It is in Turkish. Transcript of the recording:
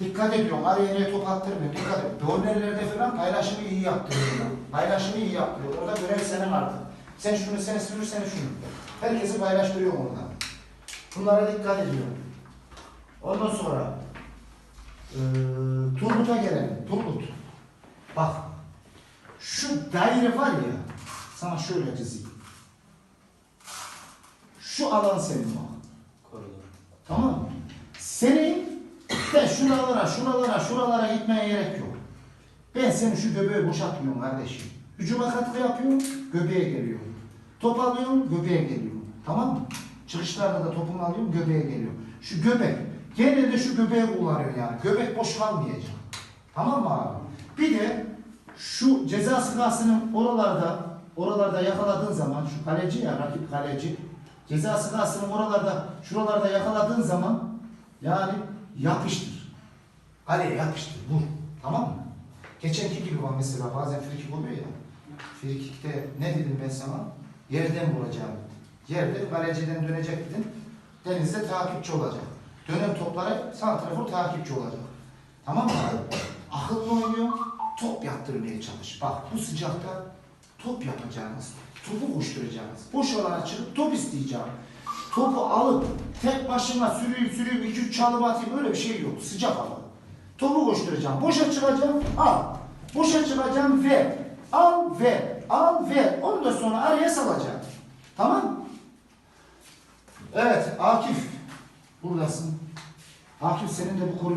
Dikkat ediyorum. Araya top attırmıyor. Dikkat et. Kornerlerde falan paylaşımı iyi yaptırıyor. Paylaşımı iyi yaptırıyor. Orada görev senin artık. Sen şunu, sen şunu, sen şunu. Herkesi paylaştırıyor orada. Bunlara dikkat ediyorum. Ondan sonra eee Turgut'a gelelim. Turgut. Bak. Şu daire var ya. Sana şöyle çizeyim. Şu alan senin bak. Koridor. Tamam mı? Senin şuralara, şuralara, şuralara gitmeye gerek yok. Ben seni şu göbeğe boşaltmıyorum kardeşim. Hücuma katkı yapıyorum, göbeğe geliyorum. Top alıyorum, göbeğe geliyorum. Tamam mı? Çıkışlarda da topumu alıyorum, göbeğe geliyorum. Şu göbek, genelde şu göbeği kullanıyor yani. Göbek boş kalmayacak. Tamam mı abi? Bir de şu ceza sahasının oralarda, oralarda yakaladığın zaman, şu kaleci ya, rakip kaleci, ceza sahasının oralarda, şuralarda yakaladığın zaman yani yapıştır. Kaleye yapıştır, vur. Tamam mı? Geçenki gibi var mesela bazen frikik oluyor ya. Frikikte ne dedim ben sana? Yerden vuracağım. Yerde kaleciden dönecek dedim. Denizde takipçi olacak. Dönen toplara santrafor takipçi olacak. Tamam mı abi? Akıllı oynuyor, top yaptırmaya çalış. Bak bu sıcakta top yapacağınız, topu koşturacağınız. Boş alana çıkıp top isteyeceğim. Topu alıp tek başıma sürüyüm sürüyüm iki üç çalım atayım öyle bir şey yok. Sıcak hava. Topu koşturacağım. Boşa çıkacağım. Al. Boşa çıkacağım ver. Al ver. Al ver. Ondan sonra araya salacağım. Tamam? Evet Akif. Buradasın. Akif senin de bu koridor